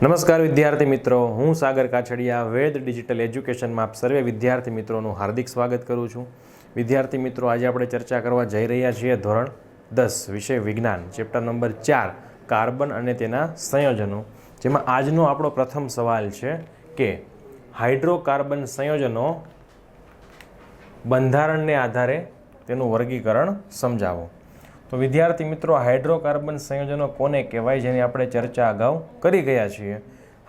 નમસ્કાર વિદ્યાર્થી મિત્રો, હું સાગર કાછડિયા, વેદ ડિજિટલ એજ્યુકેશનમાં આપ સર્વે વિદ્યાર્થી મિત્રોનું હાર્દિક સ્વાગત કરું છું. વિદ્યાર્થી મિત્રો, આજે આપણે ચર્ચા કરવા જઈ રહ્યા છીએ ધોરણ દસ, વિષય વિજ્ઞાન, ચેપ્ટર નંબર ચાર, કાર્બન અને તેના સંયોજનો, જેમાં આજનો આપણો પ્રથમ સવાલ છે કે હાઇડ્રોકાર્બન સંયોજનો બંધારણને આધારે તેનું વર્ગીકરણ સમજાવો. તો વિદ્યાર્થી મિત્રો, હાઇડ્રોકાર્બન સંયોજનો કોને કહેવાય જેની આપણે ચર્ચા અગાઉ કરી ગયા છીએ?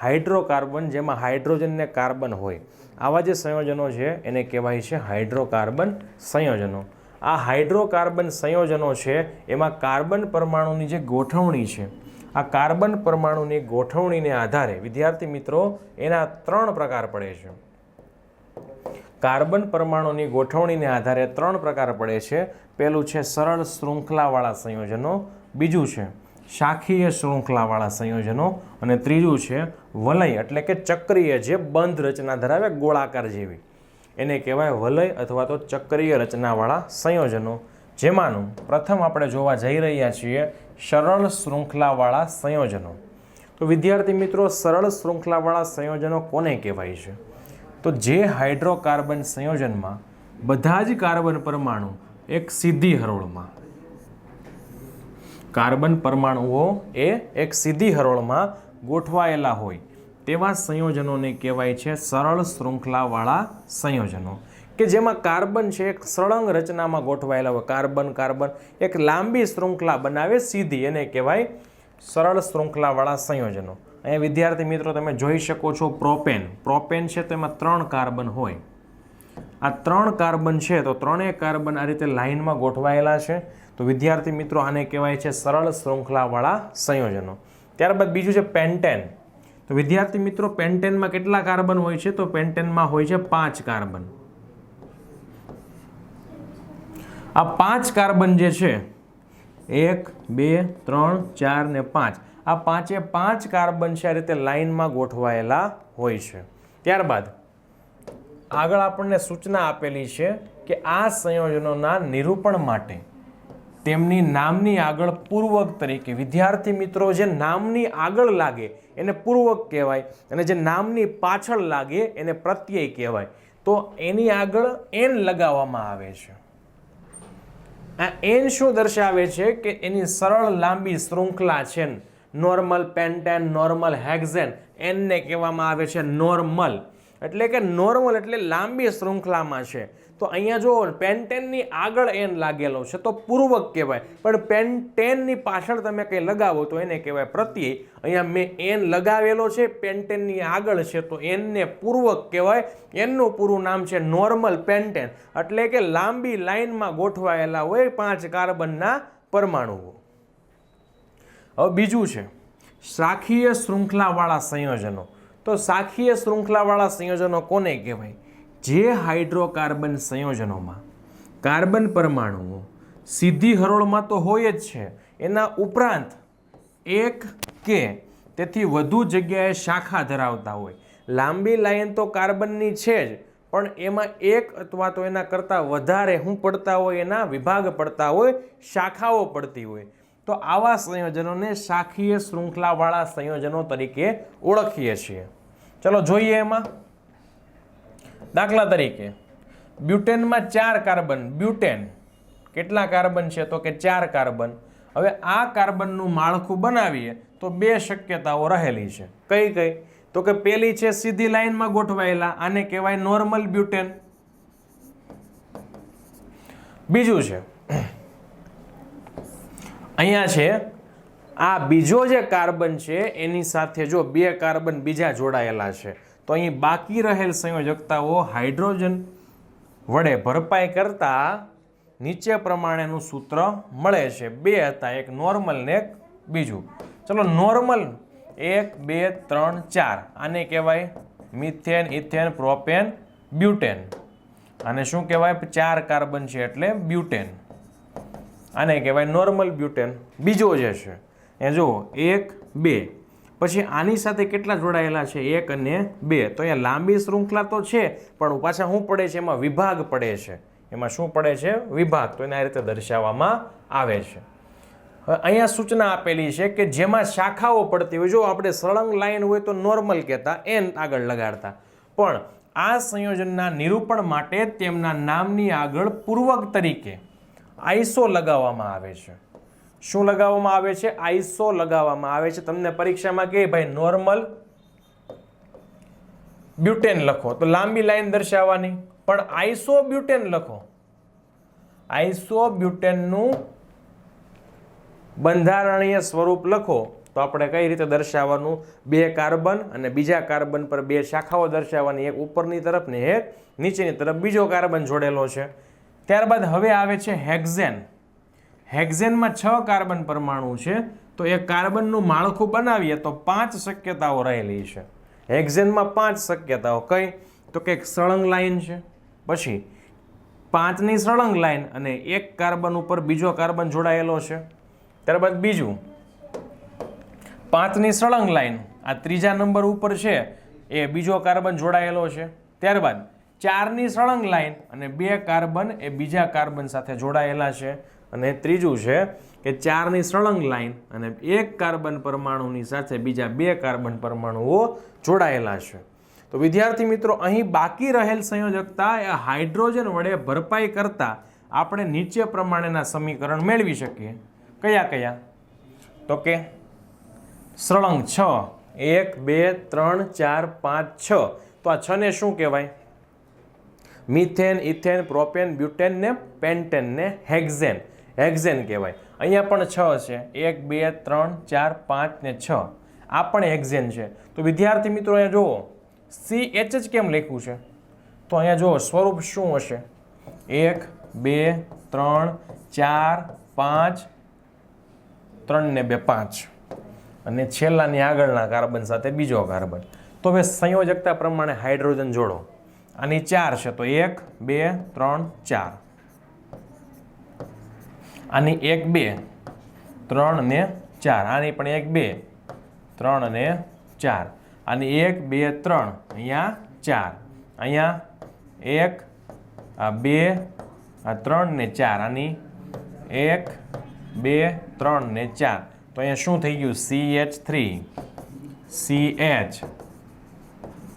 હાઇડ્રોકાર્બન જેમાં હાઇડ્રોજન ને કાર્બન હોય. આવા જે સંયોજનો છે, એને કહેવાય છે હાઇડ્રોકાર્બન સંયોજનો. આ હાઇડ્રોકાર્બન સંયોજનો છે, એમાં કાર્બન પરમાણુની જે ગોઠવણી છે. આ કાર્બન પરમાણુની ગોઠવણીને આધારે વિદ્યાર્થી મિત્રો, એના ત્રણ પ્રકાર પડે છે. કાર્બન પરમાણુની ગોઠવણીને આધારે ત્રણ પ્રકાર પડે છે. પહેલું છે સરળ શૃંખલાવાળા સંયોજનો, બીજું છે શાખીય શૃંખલાવાળા સંયોજનો અને ત્રીજું છે વલય એટલે કે ચક્રીય જે બંધ રચના ધરાવે ગોળાકાર જેવી. એને કહેવાય વલય અથવા તો ચક્રીય રચનાવાળા સંયોજનો. જેમાંનું પ્રથમ આપણે જોવા જઈ રહ્યા છીએ સરળ શૃંખલાવાળા સંયોજનો. તો વિદ્યાર્થી મિત્રો, સરળ શૃંખલાવાળા સંયોજનો કોને કહેવાય છે? તો જે હાઇડ્રોકાર્બન સંયોજનમાં બધા જ કાર્બન પરમાણુ એક સીધી હરોળમાં. કાર્બન પરમાણુઓ એ એક સીધી હરોળમાં ગોઠવાયેલા હોય, તેવા સંયોજનોને કહેવાય છે સરળ શૃંખલાવાળા સંયોજનો. કે જેમાં કાર્બન છે એક સળંગ રચનામાં ગોઠવાયેલા હોય. કાર્બન કાર્બન, એક લાંબી શૃંખલા બનાવે સીધી, એને કહેવાય સરળ શૃંખલાવાળા સંયોજનો. અહીંયા વિદ્યાર્થી મિત્રો, તમે જોઈ શકો છો પ્રોપેન. પ્રોપેન છે તેમાં ત્રણ કાર્બન હોય. આ ત્રણ કાર્બન છે તો ત્રણેય કાર્બન આ રીતે લાઇનમાં ગોઠવાયેલા છે. તો વિદ્યાર્થી મિત્રો, આને કહેવાય છે સરળ શૃંખલાવાળા સંયોજનો. ત્યારબાદ બીજું છે પેન્ટેન. તો વિદ્યાર્થી મિત્રો, પેન્ટેનમાં કેટલા કાર્બન હોય છે? તો પેન્ટેનમાં હોય છે પાંચ કાર્બન. આ પાંચ કાર્બન જે છે, એક, બે, ત્રણ, ચાર ને પાંચ. આ પાંચે પાંચ કાર્બન છે આ રીતે લાઇનમાં ગોઠવાયેલા હોય છે? ત્યારબાદ આગળ આપણને સૂચના આપેલી છે કે આ સંયોજનોના નિરૂપણ માટે તેમની નામની આગળ પૂર્વક તરીકે વિદ્યાર્થી મિત્રો જે નામની આગળ લાગે એને પૂર્વક કહેવાય અને જે નામની પાછળ લાગે એને પ્રત્યય કહેવાય. તો એની આગળ એન લગાવવામાં આવે છે. આ એન શું દર્શાવે છે કે એની સરળ લાંબી શૃંખલા છે નોર્મલ પેન્ટેન નોર્મલ હેક્ઝેન. એનને કહેવામાં આવે છે નોર્મલ. એટલે કે નોર્મલ એટલે લાંબી શૃંખલામાં છે. તો અહીંયા જો પેન્ટેનની આગળ એન લાગેલો છે, તો પૂર્વક કહેવાય. પણ પેન્ટેનની પાછળ તમે કંઈ લગાવો તો એને કહેવાય પ્રત્યય. અહીંયા મેં એન લગાવેલો છે, પેન્ટેનની આગળ છે, તો એનને પૂર્વક કહેવાય. એનનું પૂરું નામ છે નોર્મલ પેન્ટેન. એટલે કે લાંબી લાઇનમાં ગોઠવાયેલા હોય પાંચ કાર્બનના પરમાણુઓ. હવે બીજું છે શાખીય શૃંખલાવાળા સંયોજનો. તો શાખીય શૃંખલાવાળા સંયોજનો કોને કહેવાય? જે હાઇડ્રોકાર્બન સંયોજનોમાં કાર્બન પરમાણુઓ સીધી હરોળમાં તો હોય જ છે, એના ઉપરાંત એક કે તેથી વધુ જગ્યાએ શાખા ધરાવતા હોય. લાંબી લાઈન તો કાર્બનની છે જ, પણ એમાં એક અથવા તો એના કરતાં વધારે શું પડતા હોય, એના વિભાગ પડતા હોય, શાખાઓ પડતી હોય. તો આવા સંયોજનોને શાખીય શૃંખલાવાળા સંયોજનો તરીકે ઓળખીએ છીએ. ચલો જોઈએ એમાં. દાખલા તરીકે, બ્યુટેનમાં ચાર કાર્બન, બ્યુટેન. કેટલા કાર્બન છે? તો કે ચાર કાર્બન. હવે આ કાર્બનનું માળખું બનાવીએ તો બે શક્યતાઓ રહેલી છે. કઈ કઈ? તો કે પેલી છે સીધી લાઇનમાં ગોઠવાયેલા, આને કહેવાય નોર્મલ બ્યુટેન. બીજું છે અહીંયા છે, આ બીજો જે કાર્બન છે, એની સાથે જો બે કાર્બન બીજા જોડાયેલા છે, તો અહીં બાકી રહેલ સંયોજકતાઓ હાઇડ્રોજન વડે ભરપાઈ કરતા નીચે પ્રમાણેનું સૂત્ર મળે છે. બે હતા, એક નોર્મલ ને એક બીજું. ચલો નોર્મલ એક, બે, ત્રણ, ચાર. આને કહેવાય મિથેન, ઇથેન, પ્રોપેન, બ્યુટેન. અને શું કહેવાય? ચાર કાર્બન છે એટલે બ્યુટેન. આને કહેવાય નોર્મલ બ્યુટેન. બીજો જે છે, એ જુઓ, એક, બે. પછી આની સાથે કેટલા જોડાયેલા છે, એક અને બે. તો અહીંયા લાંબી શૃંખલા તો છે, પણ પાછા શું પડે છે, એમાં વિભાગ પડે છે. એમાં શું પડે છે, વિભાગ. તો એને આ રીતે દર્શાવવામાં આવે છે. અહીંયા સૂચના આપેલી છે કે જેમાં શાખાઓ પડતી હોય, જો આપણે સળંગ લાઈન હોય તો નોર્મલ કહેતા, એન આગળ લગાડતા. પણ આ સંયોજનના નિરૂપણ માટે તેમના નામની આગળ પૂર્વક તરીકે આઈસો લગાવવામાં આવે છે. શું લગાવવામાં આવે છે? આઈસો લગાવવામાં આવે છે. તમને પરીક્ષામાં કે ભાઈ નોર્મલ બ્યુટેન લખો. તો લાંબી લાઈન દર્શાવવાની. પણ આઈસો બ્યુટેન લખો. આઈસો બ્યુટેનનું બંધારણીય સ્વરૂપ લખો. તો આપણે કઈ રીતે દર્શાવવાનું? બે કાર્બન અને બીજા કાર્બન પર બે શાખાઓ દર્શાવવાની. એક ઉપરની તરફ ને એક નીચેની તરફ. બીજો કાર્બન જોડેલો છે. ત્યારબાદ હવે આવે છે હેક્ઝેન. હેક્ઝેનમાં છ કાર્બન પરમાણુ છે, તો એ કાર્બનનું માળખું બનાવીએ તો પાંચ શક્યતાઓ રહેલી છે. હેક્ઝેનમાં પાંચ શક્યતાઓ કઈ? તો કે સળંગ લાઈન છે, પછી પાંચની સળંગ લાઈન અને એક કાર્બન ઉપર બીજો કાર્બન જોડાયેલો છે. ત્યારબાદ બીજું, પાંચની સળંગ લાઈન, આ ત્રીજા નંબર ઉપર છે, એ બીજો કાર્બન જોડાયેલો છે. ત્યારબાદ ચારની સળંગ લાઈન અને બે કાર્બન એ બીજા કાર્બન સાથે જોડાયેલા છે. અને ત્રીજું છે કે ચારની સળંગ લાઈન અને એક કાર્બન પરમાણુની સાથે બીજા બે કાર્બન પરમાણુઓ જોડાયેલા છે. તો વિદ્યાર્થી મિત્રો, અહીં બાકી રહેલ સંયોજકતા એ હાઇડ્રોજન વડે ભરપાઈ કરતાં આપણે નીચે પ્રમાણેના સમીકરણ મેળવી શકીએ. કયા કયા? તો કે સળંગ છ, એક, બે, ત્રણ, ચાર, પાંચ, છ. તો આ છને શું કહેવાય? મિથેન, ઇથેન, પ્રોપેન, બ્યુટેન ને પેન્ટેન ને હેક્ઝેન. હેક્ઝેન કહેવાય. અહીંયા પણ છ છે. એક, બે, ત્રણ, ચાર, પાંચ ને છ. આ પણ હેક્ઝેન છે. તો વિદ્યાર્થી મિત્રો, અહીંયા જુઓ. સી એચ જ કેમ લખ્યું છે? તો અહીંયા જુઓ, સ્વરૂપ શું હશે? એક, બે, ત્રણ, ચાર, પાંચ, ત્રણ ને બે, પાંચ. અને છેલ્લાની આગળના કાર્બન સાથે બીજો કાર્બન. તો હવે સંયોજકતા પ્રમાણે હાઇડ્રોજન જોડો. આની ચાર છે તો એક, બે, ત્રણ, ચાર. આની એક, બે, ત્રણ ને ચાર. આની પણ એક, બે, ત્રણ ને ચાર. આની એક, બે, ત્રણ. અહીંયા ચાર. અહીંયા એક બે ત્રણ ને ચાર. આની એક, બે, ત્રણ ને ચાર. તો અહીંયા શું થઈ ગયું? C H three C H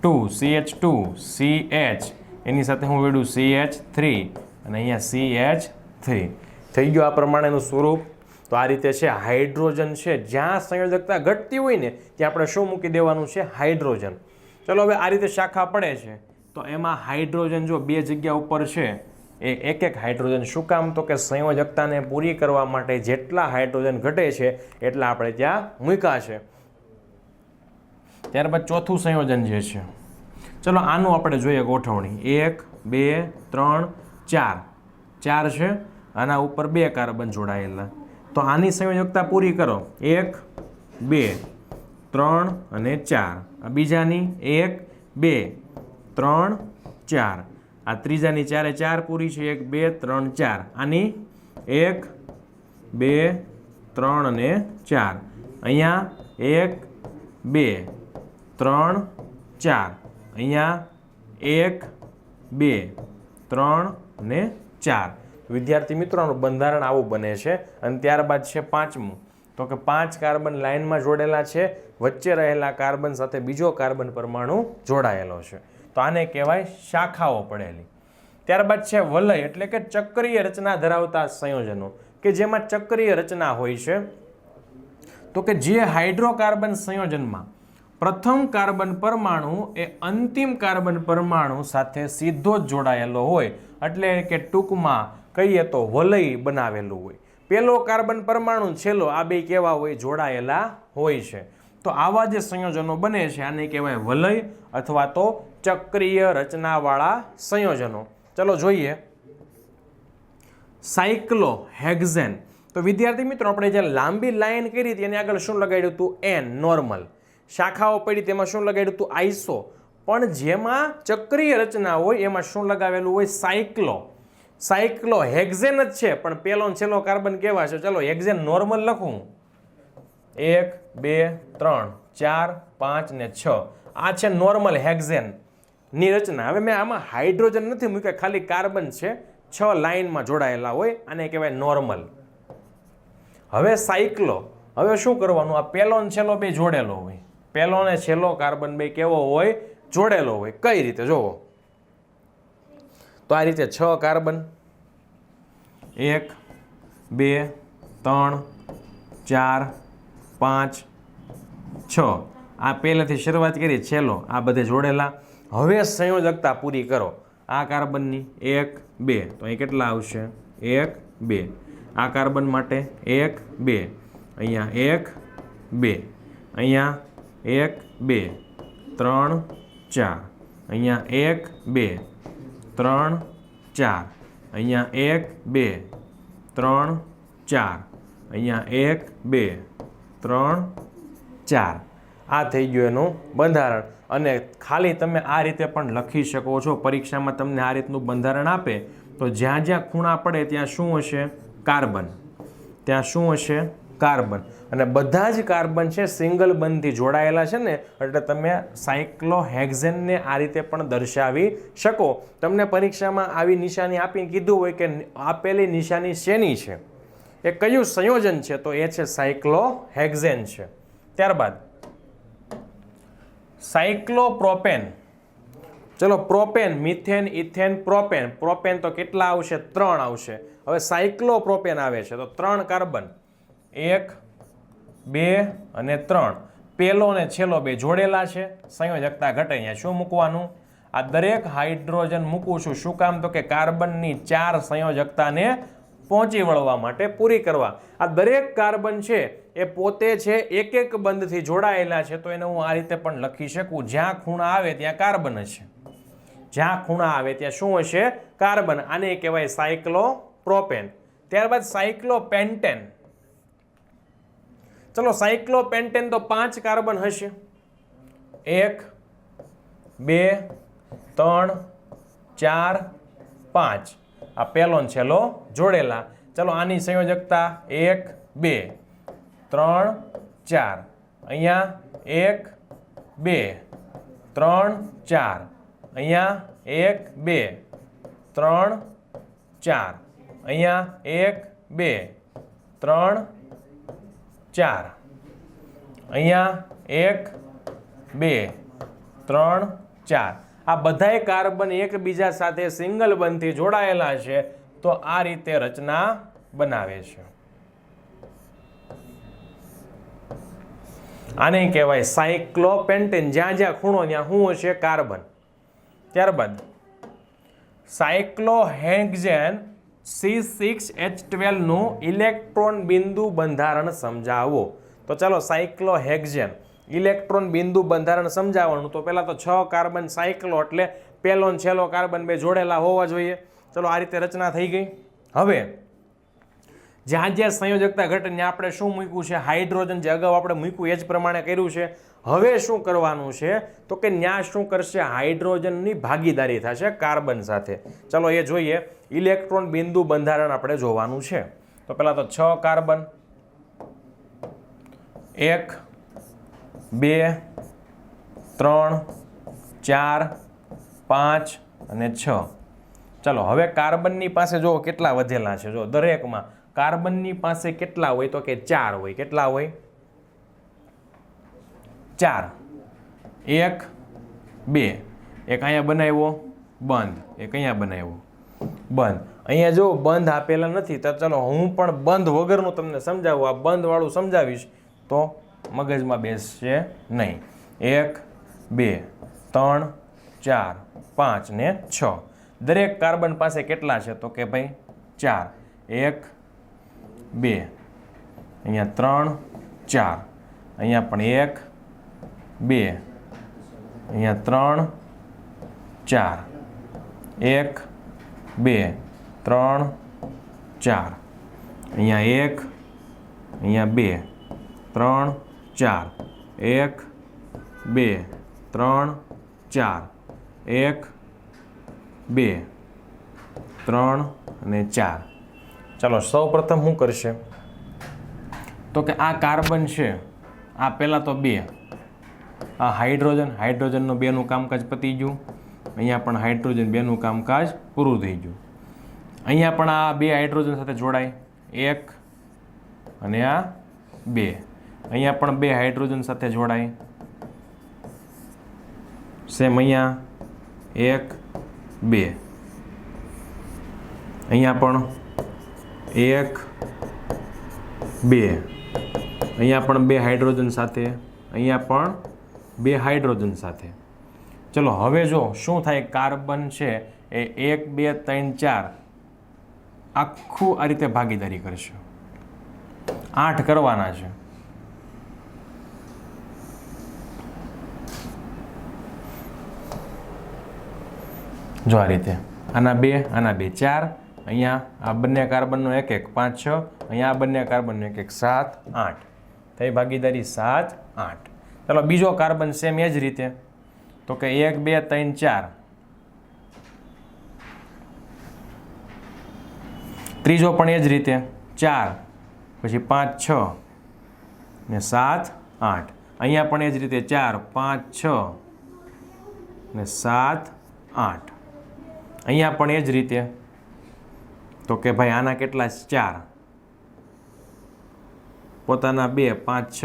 two C H two C H એની સાથે હું વેડું સી એચ થ્રી અને અહીંયા સી એચ થ્રી થઈ ગયું આ પ્રમાણેનું સ્વરૂપ. તો આ રીતે છે, હાઇડ્રોજન છે. જ્યાં સંયોજકતા ઘટતી હોય ને, ત્યાં આપણે શું મૂકી દેવાનું છે? હાઇડ્રોજન. ચલો હવે આ રીતે શાખા પડે છે. તો એમાં હાઇડ્રોજન જો બે જગ્યા ઉપર છે, એ એક એક હાઇડ્રોજન શું કામ? તો કે સંયોજકતાને પૂરી કરવા માટે જેટલા હાઇડ્રોજન ઘટે છે, એટલા આપણે ત્યાં મૂક્યા છે. ત્યારબાદ ચોથું સંયોજન જે છે, ચલો આનું આપણે જોઈએ ગોઠવણી. એક, બે, ત્રણ, ચાર. ચાર છે, આના ઉપર બે કાર્બન જોડાયેલા. તો આની સંયોજકતા પૂરી કરો. એક, બે, ત્રણ અને ચાર. આ બીજાની એક, બે, ત્રણ, ચાર. આ ત્રીજાની ચારે ચાર પૂરી છે, એક, બે, ત્રણ, ચાર. આની એક, બે, ત્રણ અને ચાર. અહીંયા એક, બે ત્રણ, ચાર. અહીંયા એક, બે, ત્રણ ને ચાર. વિદ્યાર્થી મિત્રોનું બંધારણ આવું બને છે અને ત્યારબાદ છે પાંચમું. તો કે પાંચ કાર્બન લાઇનમાં જોડેલા છે, વચ્ચે રહેલા કાર્બન સાથે બીજો કાર્બન પરમાણુ જોડાયેલો છે. તો આને કહેવાય શાખાઓ પડેલી. ત્યારબાદ છે વલય, એટલે કે ચક્રીય રચના ધરાવતા સંયોજનો. કે જેમાં ચક્રીય રચના હોય છે. તો કે જે હાઇડ્રોકાર્બન સંયોજનમાં પ્રથમ કાર્બન પરમાણુ એ અંતિમ કાર્બન પરમાણુ સાથે સીધો જ જોડાયેલો હોય, એટલે કે ટૂંકમાં કહીએ તો વલય બનાવેલું હોય. પહેલો કાર્બન પરમાણુ છેલ્લો, આ બે કેવા હોય? જોડાયેલા હોય છે. તો આવા જે સંયોજનો બને છે, આને કહેવાય વલય અથવા તો ચક્રીય રચનાવાળા સંયોજનો. ચલો જોઈએ. સાયક્લો હેક્ઝેન તો વિદ્યાર્થી મિત્રો, આપણે જે લાંબી લાઇન કરી હતી, એની આગળ શું લગાડ્યું હતું? એન નોર્મલ શાખાઓ પડી તેમાં શું લગાડ્યું હતું? આઈસો. પણ જેમાં ચક્રીય રચના હોય એમાં શું લગાવેલું હોય? સાયક્લો. સાયક્લો હેક્ઝેન જ છે, પણ પેલો છેલ્લો કાર્બન કેવા છે? ચલો, હેક્ઝેન નોર્મલ લખું. એક, બે, ત્રણ, ચાર, પાંચ ને છ. આ છે નોર્મલ હેક્ઝેન રચના. હવે મેં આમાં હાઇડ્રોજન નથી મૂક્યા, ખાલી કાર્બન છે. છ લાઇનમાં જોડાયેલા હોય, આને કહેવાય નોર્મલ. હવે સાયક્લો. હવે શું કરવાનું? આ પેલોન છેલ્લો બે જોડેલો હોય. પહેલો ને છેલ્લો કાર્બન બે કેવો હોય? જોડેલો હોય. કઈ રીતે? જોવો. તો આ રીતે છ કાર્બન. એક, બે, ત્રણ, ચાર, પાંચ, છ. આ પહેલેથી શરૂઆત કરી, છેલ્લો. આ બધે જોડેલા. હવે સંયોજકતા પૂરી કરો. આ કાર્બનની એક, બે. તો અહીં કેટલા આવશે? એક, બે. આ કાર્બન માટે એક, બે. અહીંયા એક, બે. અહીંયા એક, બે, ત્રણ, ચાર. અહીંયા એક, બે, ત્રણ, ચાર. અહીંયા એક, બે, ત્રણ, ચાર. અહીંયા એક, બે, ત્રણ, ચાર. આ થઈ ગયું એનું બંધારણ. અને ખાલી તમે આ રીતે પણ લખી શકો છો. પરીક્ષામાં તમને આ રીતનું બંધારણ આપે. તો જ્યાં જ્યાં ખૂણા પડે ત્યાં શું હશે? કાર્બન. ત્યાં શું હશે? કાર્બન. અને બધા જ કાર્બન છે સિંગલ બંધથી જોડાયેલા છે ને, એટલે તમે સાયક્લોહેક્ઝેનને આ રીતે પણ દર્શાવી શકો. તમને પરીક્ષામાં આવી નિશાની આપીને કીધું હોય કે આપેલી નિશાની શેની છે? એ કયું સંયોજન છે? તો એ છે સાયક્લોહેક્ઝેન છે. ત્યારબાદ, સાયક્લોપ્રોપેન. ચલો, propane, methane, ethane, propane. Propane તો કેટલા આવશે? ત્રણ આવશે. હવે સાયક્લોપ્રોપેન આવે છે. તો ત્રણ કાર્બન. એક બે અને ત્રણ. પહેલો અને છેલ્લો બે જોડેલા છે. સંયોજકતા ઘટે અહીંયા શું મૂકવાનું? આ દરેક હાઇડ્રોજન મૂકું છું. શું કામ? તો કે કાર્બનની ચાર સંયોજકતાને પહોંચી વળવા માટે પૂરી કરવા. આ દરેક કાર્બન છે એ પોતે છે એક એક બંધથી જોડાયેલા છે. તો એને હું આ રીતે પણ લખી શકું. જ્યાં ખૂણા આવે ત્યાં કાર્બન હશે. જ્યાં ખૂણા આવે ત્યાં શું હશે? કાર્બન. આને કહેવાય સાયક્લો પ્રોપેન ત્યારબાદ સાયક્લોપેન્ટેન. ચલો સાયક્લોપેન્ટેન તો પાંચ કાર્બન હશે. એક, બે, ત્રણ, ચાર, પાંચ. આ પહેલો ને છેલ્લો જોડેલા. ચલો આની સંયોજકતા એક, બે, ત્રણ, ચાર. અહીંયા એક, બે, ત્રણ, ચાર. અહીંયા એક, બે, ત્રણ, ચાર. અહીંયા એક, બે, ત્રણ ચાર. અહીંયા એક, બે, ત્રણ, ચાર. આ બધાય કાર્બન એકબીજા સાથે સિંગલ બંધથી જોડાયેલા છે, તો આ રીતે રચના બનાવે છે. આને કહેવાય સાયક્લોપેન્ટેન. જ્યાં જ્યાં ખૂણો, ત્યાં શું હશે? કાર્બન. ત્યારબાદ સાયક્લોહેક્ઝેન સી સિક્સ એચ ટ્વેલ્વનું ઇલેક્ટ્રોન બિંદુ બંધારણ સમજાવો. તો ચાલો સાયક્લોહેક્ઝેન. ઇલેક્ટ્રોન બિંદુ બંધારણ સમજાવવાનું. તો પહેલાં તો છ કાર્બન સાયક્લો એટલે પહેલો ને છેલ્લો કાર્બન બે જોડેલા હોવા જોઈએ. ચલો આ રીતે રચના થઈ ગઈ. હવે, જ્યાં જ્યાં સંયોજકતા ઘટને આપણે શું મૂક્યું છે? હાઇડ્રોજન જે અગાઉ આપણે મૂક્યું એ જ પ્રમાણે કર્યું છે. હવે શું કરવાનું છે? તો કે ત્યાં શું કરશે? હાઇડ્રોજનની ભાગીદારી થશે કાર્બન સાથે. ચલો એ જોઈએ. ઇલેક્ટ્રોન બિંદુ બંધારણ આપણે જોવાનું છે. તો પહેલાં તો છ કાર્બન. એક, બે, ત્રણ, ચાર, પાંચ અને છ. ચલો, હવે કાર્બનની પાસે જો કેટલા વધેલા છે. જો દરેકમાં કાર્બનની પાસે કેટલા હોય તો કે ચાર હોય. કેટલા હોય? ચાર. એક, બે. એક અહીંયા બનાવ્યો, બંધ. એક અહીંયા બનાવ્યો, બંધ. અહીંયા જો બંધ આપેલા નથી, તો ચલો હું પણ બંધ વગરનું તમને સમજાવું. આ બંધવાળું સમજાવીશ તો મગજમાં બેસશે નહીં. એક, બે, ત્રણ, ચાર, પાંચ ને છ. દરેક કાર્બન પાસે કેટલા છે? તો કે ભાઈ ચાર. એક, બે. અહીંયા ત્રણ, ચાર. અહીંયા પણ એક બે. અહીંયા ત્રણ, ચાર. એક, બે. ત્રણ, ચાર. અહીંયા એક, અહીંયા બે. ત્રણ, ચાર. એક, બે. ત્રણ, ચાર. એક, બે. ત્રણ અને ચાર. ચાલો સૌ પ્રથમ શું કરશે? તો કે આ કાર્બન છે, આ પહેલાં તો બે. આ હાઇડ્રોજન, હાઇડ્રોજનનું બેનું કામકાજ પતી ગયું. અહીંયા પણ હાઇડ્રોજન બેનું કામકાજ પૂરું થઈ ગયું. અહીંયા પણ આ બે હાઇડ્રોજન સાથે જોડાય. એક અને આ બે. અહીંયા પણ બે હાઇડ્રોજન સાથે જોડાય. સેમ અહીંયા એક, બે. અહીંયા પણ એક, બે. અહીંયા પણ બે હાઇડ્રોજન સાથે. અહીંયા પણ બે હાઇડ્રોજન સાથે. ચલો, હવે જો શું થાય, કાર્બન છે એ એક, બે, ત્રણ, ચાર આખું આ રીતે ભાગીદારી કરશે. આઠ કરવાના છે. જો આ રીતે. આના બે આના બે, ચાર. અહીંયા આ બંને કાર્બનનો એક એક, પાંચ, છ. અહીંયા આ બંને કાર્બનનો એક એક, સાત, આઠ. થઈ ભાગીદારી સાત, આઠ. ચાલો બીજો કાર્બન સેમ એ જ રીતે. તો કે એક, બે, ત્રણ, ચાર. ત્રીજો પણ એ જ રીતે. ચાર, પછી પાંચ, છ, ને સાત, આઠ. અહીંયા પણ એ જ રીતે ચાર, પાંચ, છ, ને સાત, આઠ. અહીંયા પણ એ જ રીતે. તો કે ભાઈ આના કેટલા ચાર. પોતાના બે, પાંચ, છ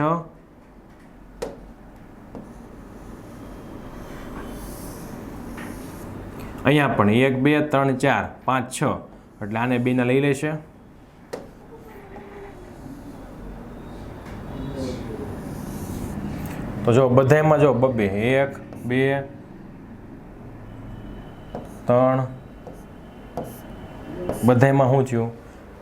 અહીંયા પણ એક, બે, ત્રણ, ચાર, પાંચ, છ. એટલે આને બેને લઈ લેશે. તો જો બધાયમાં જો બબે, એક, બે, ત્રણ. બધાયમાં શું થયું?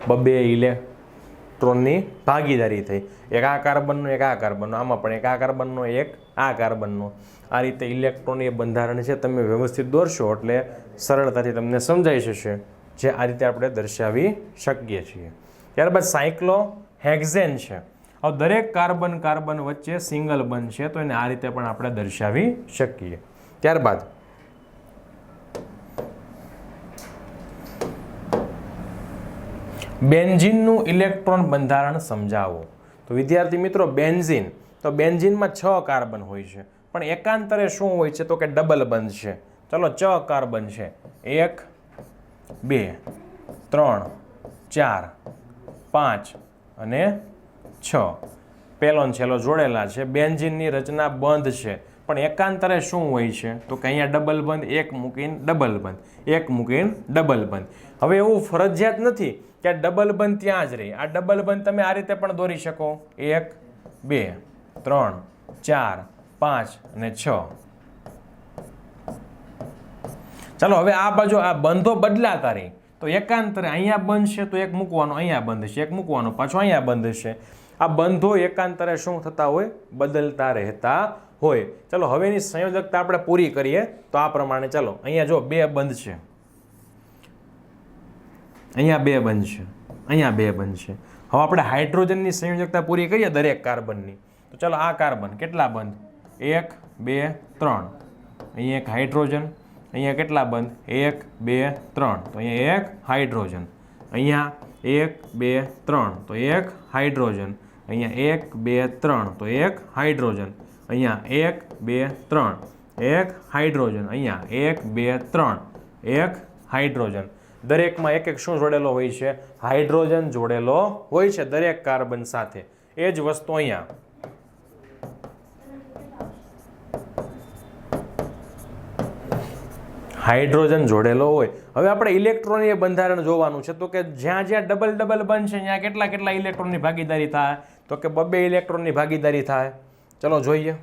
બબે ઇલેક્ટ્રોનની ભાગીદારી થઈ. એક આ કાર્બનનો એક આ કાર્બનનો આમાં પણ એક આ કાર્બનનો એક આ કાર્બનનો આ રીતે ઇલેક્ટ્રોન એ બંધારણ છે તમે વ્યવસ્થિત દોરશો એટલે સરળતાથી તમને સમજાઈ જશે જે આ રીતે આપણે દર્શાવી શકીએ છીએ. ત્યારબાદ સાયક્લો હેક્ઝેન છે. હવે દરેક કાર્બન કાર્બન વચ્ચે સિંગલ બંધ છે તો એને આ રીતે પણ આપણે દર્શાવી શકીએ. ત્યારબાદ બેન્ઝીનનું ઇલેક્ટ્રોન બંધારણ સમજાવો. તો વિદ્યાર્થી મિત્રો બેન્ઝીન, તો બેન્ઝીનમાં છ કાર્બન હોય છે. પણ એકાંતરે શું હોય છે તો કે ડબલ બંધ છે ચલો ચ કાર્બન છે એક, બે, ત્રણ, ચાર, પાંચ અને છ. પહેલો છેલ્લો જોડેલા છે. બેન્જિનની રચના બંધ છે. પણ એકાંતરે શું હોય છે? તો કે અહીંયા ડબલ બંધ, એક મૂકીને ડબલ બંધ. એક મૂકીને ડબલ બંધ. હવે એવું ફરજિયાત નથી કે ડબલ બંધ ત્યાં જ રહી. આ ડબલ બંધ તમે આ રીતે પણ દોરી શકો. એક, બે, ત્રણ, ચાર પાંચ અને છ. ચાલો, હવે આ બાજુ આ બંધો બદલાતા રહી. તો એકાંતરે અહીંયા બંધ છે તો એક મૂકવાનો અહીંયા બંધ છે એક મૂકવાનો પાછો અહીંયા બંધ છે આ બંધો એકાંતરે શું થતા હોય? બદલતા રહેતા હોય. ચાલો હવેની સંયોજકતા આપણે પૂરી કરીએ. તો આ પ્રમાણે ચાલો, અહીંયા જો બે બંધ છે. અહીંયા બે બંધ છે. અહીંયા બે બંધ છે. હવે આપણે હાઇડ્રોજનની સંયોજકતા પૂરી કરીએ દરેક કાર્બનની. તો ચાલો, આ કાર્બન કેટલા બંધ? એક, બે, ત્રણ. અહીંયા એક હાઇડ્રોજન, અહીંયા કેટલા બંધ? એક, બે, ત્રણ. તો અહીંયા એક હાઇડ્રોજન. અહીંયા એક, બે, ત્રણ. તો એક હાઇડ્રોજન. અહીંયા એક, બે, ત્રણ. તો એક હાઇડ્રોજન. અહીંયા એક, બે, ત્રણ. એક હાઇડ્રોજન. અહીંયા એક, બે, ત્રણ. એક હાઇડ્રોજન. દરેકમાં એક એક શું જોડેલો હોય છે? હાઇડ્રોજન જોડેલો હોય છે દરેક કાર્બન સાથે. એ જ વસ્તુ અહીંયા. હાઇડ્રોજન જોડેલો હોય. હવે આપણે ઇલેક્ટ્રોનીય બંધારણ જોવાનું છે. તો કે જ્યાં જ્યાં ડબલ ડબલ બનશે, ત્યાં કેટલા કેટલા ઇલેક્ટ્રોનની ભાગીદારી થાય? તો કે બબે ઇલેક્ટ્રોનની ભાગીદારી થાય. ચલો જોઈએ.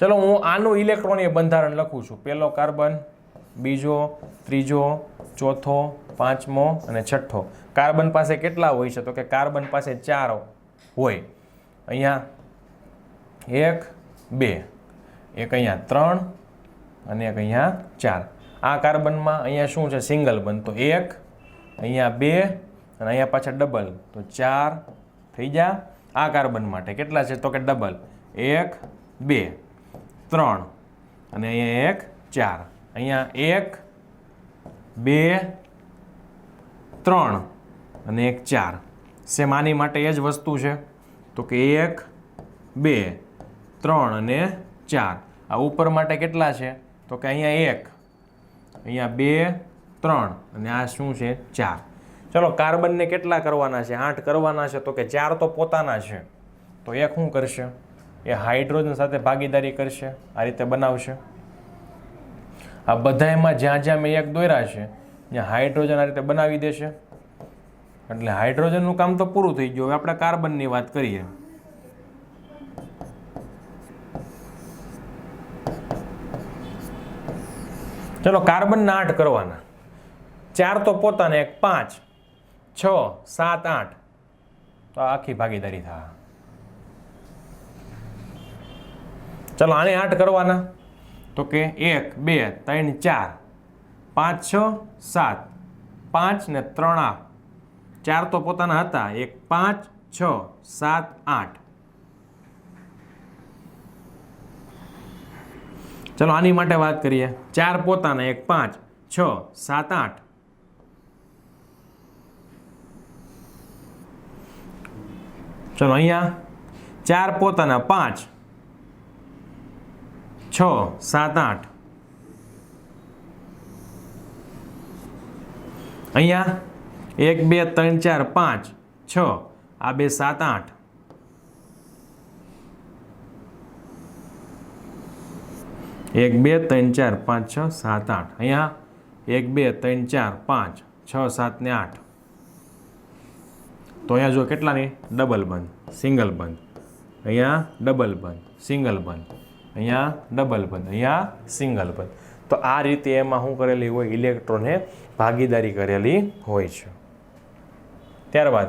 ચલો, હું આનું ઇલેક્ટ્રોનીય બંધારણ લખું છું. પહેલો કાર્બન, બીજો, ત્રીજો, ચોથો, પાંચમો અને છઠ્ઠો. કાર્બન પાસે કેટલા હોય છે? તો કે કાર્બન પાસે ચાર હોય. અહીંયા એક, બે. એક અહીંયા ત્રણ અને એક અહીંયા ચાર. આ કાર્બનમાં અહીંયા શું છે? સિંગલ બંધ તો એક, અહીંયા બે, અને અહીંયા પાછા ડબલ. તો ચાર થઈ જા આ કાર્બન માટે. કેટલા છે? તો કે ડબલ. એક, બે. ત્રણ. અને અહીંયા એક, ચાર. અહીંયા એક, બે, ત્રણ. અને એક, ચાર. સેમ આની માટે એ જ વસ્તુ છે. તો કે એક, બે, ત્રણ અને ચાર. આ ઉપર માટે કેટલા છે? તો કે અહીંયા એક, અહીંયા બે, ત્રણ, અને આ શું છે? ચાર. ચલો, કાર્બનને કેટલા કરવાના છે? આઠ કરવાના છે, તો કે ચાર તો પોતાના છે. તો એક શું કરશે? એ હાઇડ્રોજન સાથે ભાગીદારી કરશે, આ રીતે બનાવશે. આ બધાયમાં જ્યાં જ્યાં મેં એક દોર્યા છે, ત્યાં હાઇડ્રોજન આ રીતે બનાવી દેશે. એટલે હાઇડ્રોજનનું કામ તો પૂરું થઈ ગયું. હવે આપણે કાર્બનની વાત કરીએ. ચલો કાર્બનના આઠ કરવાના. ચાર તો પોતાના એક પાંચ, છ, સાત, આઠ. તો આખી ભાગીદારી થાય ચલો આને આઠ કરવાના. તો કે એક, બે, ત્રણ, ચાર. પાંચ, છ, સાત. પાંચ ને ત્રણ આ. ચાર તો પોતાના હતા. એક પાંચ, છ, સાત, આઠ. ચલો આની માટે વાત કરીએ. ચાર પોતાના, એક પાંચ. છ, સાત, આઠ. ચલો અહીંયા. ચાર પોતાના, પાંચ. છ, સાત, આઠ. અહીંયા. એક, બે, ત્રણ, ચાર, પાંચ. છ. આ બે, સાત, આઠ. એક, બે, ત્રણ, ચાર, પાંચ, છ, સાત, આઠ. અહીંયા એક, બે, ત્રણ, ચાર, પાંચ, છ, સાત ને આઠ. તો અહીંયા જો કેટલાની? ડબલ બંધ, સિંગલ બંધ. અહીંયા ડબલ બંધ, સિંગલ બંધ. અહીંયા ડબલ બંધ, અહીંયા સિંગલ બંધ. તો આ રીતે એમાં શું કરેલી હોય? ઇલેક્ટ્રોને ભાગીદારી કરેલી હોય છે. ત્યારબાદ,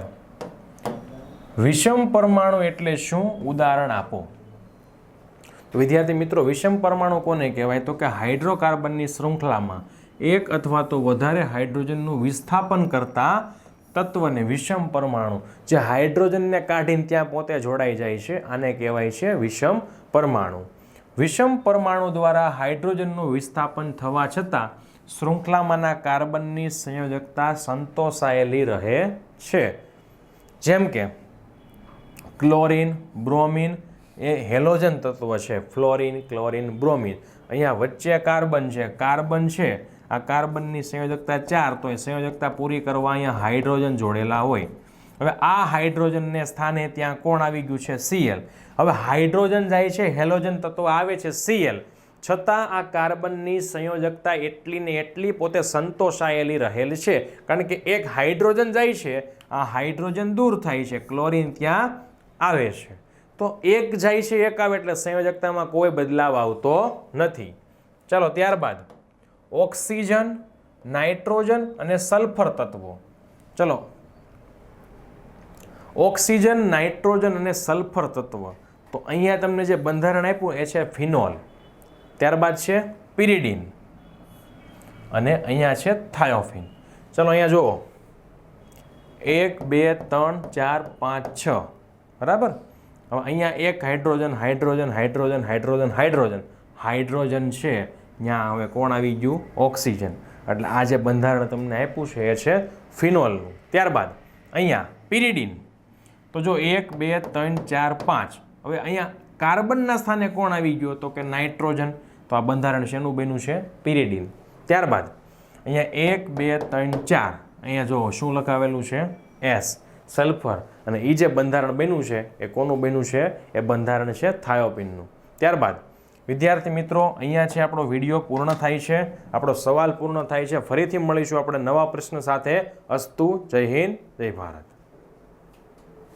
વિષમ પરમાણુ એટલે શું? ઉદાહરણ આપો. વિદ્યાર્થી મિત્રો, વિષમ પરમાણુ કોને કહેવાય? તો કે હાઇડ્રોકાર્બનની શૃંખલામાં એક અથવા તો વધારે હાઇડ્રોજનનું વિસ્થાપન કરતા તત્વને વિષમ પરમાણુ, જે હાઇડ્રોજનને કાઢીને ત્યાં પોતે જોડાઈ જાય છે, આને કહેવાય છે વિષમ પરમાણુ. વિષમ પરમાણુ દ્વારા હાઇડ્રોજનનું વિસ્થાપન થવા છતાં શૃંખલામાંના કાર્બનની સંયોજકતા સંતોષાયેલી રહે છે. જેમ કે ક્લોરીન, બ્રોમિન એ હેલોજન તત્વ છે, ફ્લોરિન, ક્લોરીન, બ્રોમિન. અહીંયા વચ્ચે કાર્બન છે કાર્બન છે, આ કાર્બનની સંયોજકતા ચાર, તો એ સંયોજકતા પૂરી કરવા અહીંયા હાઇડ્રોજન જોડેલા હોય. હવે આ હાઇડ્રોજનને સ્થાને ત્યાં કોણ આવી ગયું છે? સીએલ હવે હાઇડ્રોજન જાય છે, હેલોજન તત્વ આવે છે સીએલ છતાં આ કાર્બનની સંયોજકતા એટલી ને એટલી પોતે સંતોષાયેલી રહેલ છે. કારણ કે એક હાઇડ્રોજન જાય છે, આ હાઇડ્રોજન દૂર થાય છે, ક્લોરીન ત્યાં આવે છે. તો એક જાય છે, એક આવે એટલે સંયોજકતામાં કોઈ બદલાવ આવતો નથી. ચાલો, ત્યારબાદ ઓક્સિજન, નાઇટ્રોજન અને સલ્ફર તત્વો. ચલો. ઓક્સિજન, નાઇટ્રોજન અને સલ્ફર તત્વ. તો અહીંયા તમને જે બંધારણ આપ્યું, એ છે ફિનોલ. ત્યારબાદ છે પિરિડિન. અને અહીંયા છે થાયોફિન. ચલો, અહીંયા જુઓ. એક, બે, ત્રણ, ચાર, પાંચ, છ. બરાબર? હવે અહીંયા એક hydrogen hydrogen hydrogen hydrogen hydrogen. Hydrogen છે, ત્યાં હવે કોણ આવી ગયું? ઓક્સિજન. એટલે આ જે બંધારણ તમને આપ્યું છે, એ છે ફિનોલનું. ત્યારબાદ અહીંયા પિરિડિન. તો જો એક, બે, ત્રણ, ચાર, પાંચ. હવે અહીંયા કાર્બનના સ્થાને કોણ આવી ગયો તો કે નાઇટ્રોજન? તો આ બંધારણ શેનું બન્યું છે? પિરિડિન. ત્યારબાદ અહીંયા એક, બે, ત્રણ, ચાર. અહીંયા જો શું લખાવેલું છે? એસ. સલ્ફર. અને એ જે બંધારણ બન્યું છે, એ કોનું બન્યું છે? એ બંધારણ છે થાયોપિનનું. ત્યારબાદ, વિદ્યાર્થી મિત્રો, અહીંયા છે આપણો વીડિયો પૂર્ણ થાય છે. આપણો સવાલ પૂર્ણ થાય છે. ફરીથી મળીશું આપણે નવા પ્રશ્ન સાથે. અસ્તુ, જય હિન્દ, જય ભારત.